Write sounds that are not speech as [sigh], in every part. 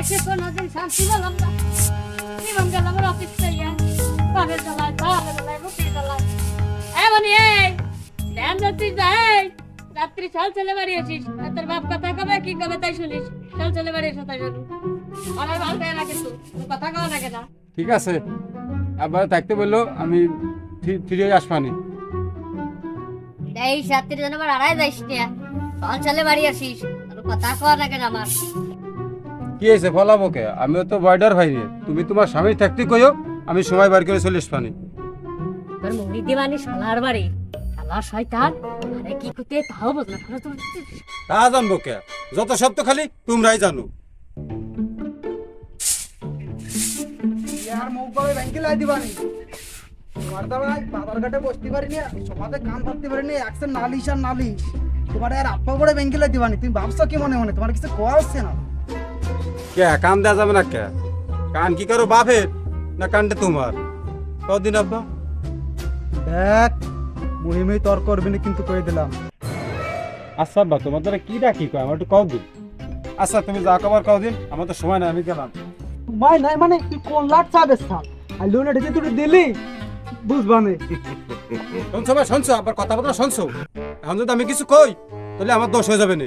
এসে কোনোদিন শান্তি পেলাম না। জীবন গেল আমার অফিস থেকে। পানের জ্বালায় পানের জ্বালায় মুখের জ্বালায় এমন এই ধ্যান রাত্রি যাই। রাত্রি সাল চলে বাড়ি আসিস। আর তোর বাপ কথা কবে কি কবে তাই শুনিস। সাল চলে বাড়ি এসে তাই শুনি অনেক ভালো দেয় না কিন্তু কথা কওয়া লাগে না। ঠিক আছে। আবার থাকতে বলল আমি ফিরে আসবানি। এই রাত্রি যেন আবার আড়াই যাইস না। সাল চলে বাড়ি আসিস। কথা কওয়া লাগে না আমার। কি হয়েছে ফলাবো কে আমিও তো বয়ডার ভাই তুমি তোমার স্বামী থাকতে কইও আমি সময় বার করে চলে আসবানি। তোর মুড়ি দিবানি শালার বাড়ি। শালার শয়তান। আরে কি করতে তাও বল না তোর তা জানব কে? যত সব তো খালি তোমরাই জানো। ইয়ার মুখ ব্যাংকে লাই দিবানি। বসতে পারিনি সমাজে কান ধরতে পারিনি একশো নালিশ আর নালিশ। তোমার আর আপা করে ব্যাংকে লাই দিবানি। তুমি ভাবছ কি মনে মনে? তোমার কিছু কোয়া হচ্ছে না? কে কান দেওয়া যাবে না কে? কান কি করো বাপের না কানটা তোমার? কদিন আব্বা? দেখ মুহিমে তর্ক করবি না কিন্তু কয়ে দিলাম। আচ্ছা আব্বা তোমার দ্বারা কি ডাকি কয়? আমার একটু কও দিন। আচ্ছা তুমি যা কবার কও দিন আমার তো সময় নাই আমি গেলাম। মাই নাই মানে তুই কোন লাট চাবে সাপ আর লোনে ঢেকে তুই দিলি বুঝবা নে। [laughs] শুনছো ভাই শুনছো আবার কথাবার্তা শুনছো? এখন যদি আমি কিছু কই তাহলে আমার দোষ হয়ে যাবে না।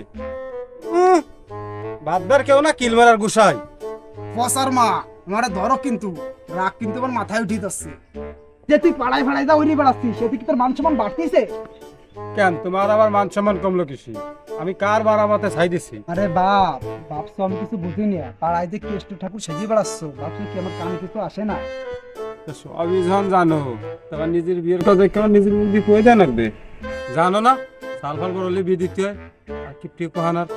বাদবার কেউ না কিল মারার গুসাই। বসার মা আমারে ধরো কিন্তু। রাগ কিন্তু আমার মাথায় উঠিয়ে যাচ্ছে। যে তুই পাড়ায় ফাড়ায় যা উড়ি বেড়াচ্ছিস সেটি কি তোর মান সম্মান বাড়তিছে? কেন? তোমার আবার মান সম্মান কমলো কিসি? আমি কার বারাবাতে ছাই দিছি? আরে বাপ ভাবছ আমি কিছু বুঝিনি। পাড়ায় যে কেষ্ট ঠাকুর সেজে বেড়াচ্ছ ভাবছ কি আমার কানে কিছু আসে না? তো সবই যখন জানো। তখন নিজের বিয়ের কথা কেমন নিজের মুখ দিয়ে কয়ে দেয় নাকবে জানো না? সাল ফাল করলে বিয়ে দিতে হয়। আর কিপটি কোহানার?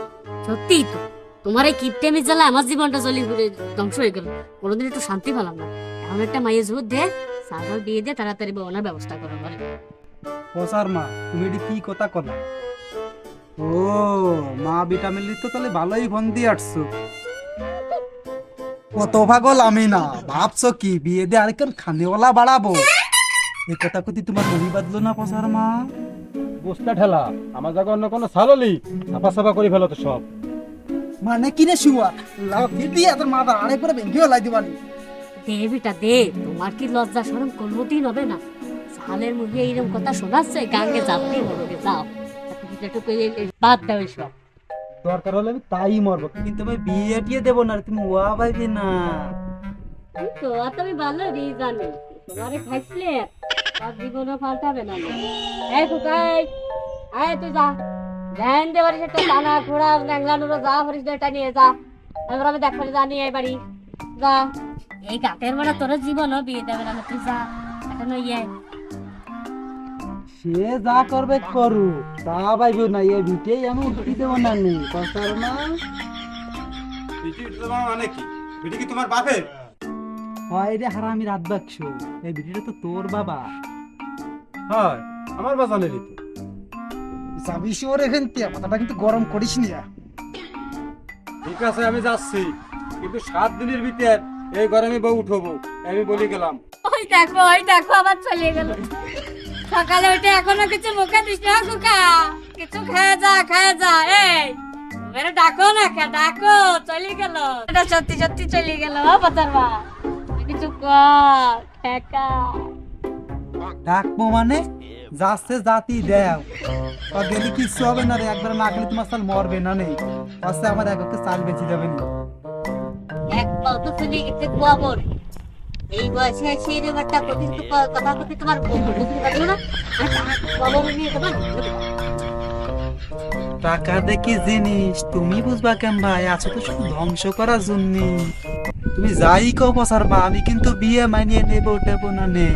সত্যি তো। তোমার এই কিপটেমি জ্বালা আমার জীবনটা জ্বলি ঘুরে ধ্বংস হয়ে গেল। কোনোদিন একটু শান্তি পেলাম না। এখন একটা মায়ের জোর দে সারবার বিয়ে দিয়ে তাড়াতাড়ি বউনার ব্যবস্থা করো ঘরে। বসার মা তুমি এটি কি কথা কথা ও মা বিটা মিললি তো তাহলে ভালোই ফোন দিয়ে আসছো। কত পাগল আমি না ভাবছ কি বিয়ে দিয়ে আরেকজন খানেওয়ালা বাড়াবো? এই কথা কতি তোমার মনি বাদলো না পসার মা বস্তা ঠেলা আমার জায়গা অন্য কোনো সাললি সাফা সাফা করে ফেলো তো সব। মানে কিনে শুয়া? লাফি দিয়ে তোর মাথা আড়ে করে ভেঙে লাই দিবানি। দে বিটা দে তোমার কি লজ্জা সরম কোনোদিন হবে না। সালের মুখে এইরকম কথা শোনাচ্ছে গাঙ্গে যাতে মরবে যাও। বাদ দাও এইসব দরকার হলে আমি তাই মরবো। কিন্তু আমি বিয়ে টিয়ে দেবো না তুমি ওয়া পাইবে না। এই তো আর তুমি ভালো রি জানো। তোমারে খাইছিলে আর জীবনে পাল্টাবে না। এই কুকাই আয় তুই যা। ধ্যান দে বাড়ি একটা টানা ঘোড়া ন্যাংলানুরো যা হরিস এটা নিয়ে যা এবার আমি দেখতে জানি এই বাড়ি যা এই গাতের বেড়া তোর জীবনও বিয়ে দেবে না তুই যা এটা নইয়ে সে যা করবে করু। তা পাইবে না এ বিটেই আমি উঠি দেবো না নি। পসার মা। বিটি তোমার মানে কি? বিটি কি তোমার বাপের? হয় রে হারামি রাত বাক্স এই বিটিটা তো তোর বাবা। হয় আমার বাজানে দিতে যাবি শিওর এখান থেকে? মাথাটা কিন্তু গরম করিস নি ঠিক আছে আমি যাচ্ছি। কিন্তু সাত দিনের ভিতর এই গরমে বউ উঠবো আমি বলি গেলাম। ওই দেখো ওই দেখো আবার চলে গেল। সকালে উঠে এখনও কিছু মুখে দিস না কুকা কিছু খেয়ে যা খেয়ে যা এই। মেরে ডাকো না কে ডাকো চলে গেল। এটা সত্যি সত্যি চলে গেল পাতার মা কিছু কর ঠেকা ডাকবো মানে? যাচ্ছে জাতি দেও। আর গেলে কিচ্ছু হবে না রে একবার না গেলে তোমার সাল মরবে না নেই পাশে আমার এক একটা চাল বেঁচে যাবে না। এক পাও তো চলে গেছে গোয়াবর এই বয়সে এসে কঠিন কথা তোমার বুঝতে পারল না? গোয়াবর নিয়ে তোমার টাকা দেখি জিনিস তুমি বুঝবা কেন ভাই? আছো তো শুধু ধ্বংস করার জন্য। তুমি যাই কো পসার বা আমি কিন্তু বিয়ে মানিয়ে নেব টেবো না নে।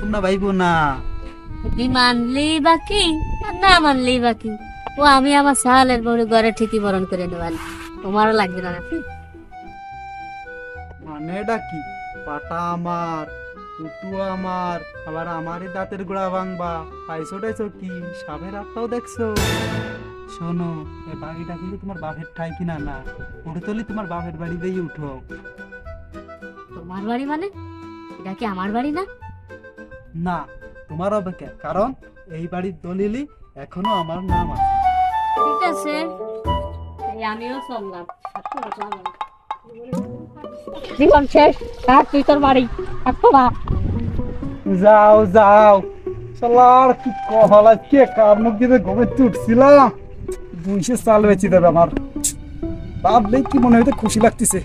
তোমরা ভাইবো না। তুই মানলেই বাকি আর না মানলেই বাকি ও আমি আমার বড় ঘরে ঠিকই বরণ করে নেবাল তোমারও লাগবে না মানে এটা কি? পাটা আমার আমার আবার আমারই দাঁতের গোড়া ভাঙবা। পাইছো টাইছো কি? সাপের আত্মাও দেখছ। শোনো এই বাড়িটা কিন্তু তোমার বাপের ঠাই কিনা না। উঠে তুলি তোমার বাপের বাড়ি বাড়িতেই উঠো। তোমার বাড়ি মানে? এটা কি আমার বাড়ি না? না তোমার হবে কে কারণ এই বাড়ির দলিলই এখনও আমার নাম আছে। ঠিক আছে। আমিও চললাম। জীবন শেষ তুই তোর বাড়ি থাকতো না যাও যাও। শালার কি কহলা কে কার মুখ দিয়ে ঘুমে উঠছিলাম দুইশো চাল বেচি দেবে আমার। ভাবলেই কি মনে হইতে খুশি লাগতেছে।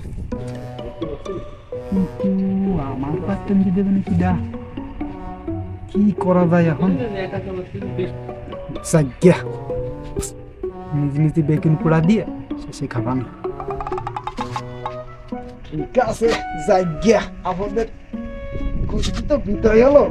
কিন্তু আমার নিতে দেবে নাকি দা কি করা যায় এখন? সাজ্ঞা নিজ নিজে বেকিং পোড়া দিয়ে শেষে খাবান ঠিক আছে যাই গিয়া। আমাদের খুশি তো বিদায় হলো।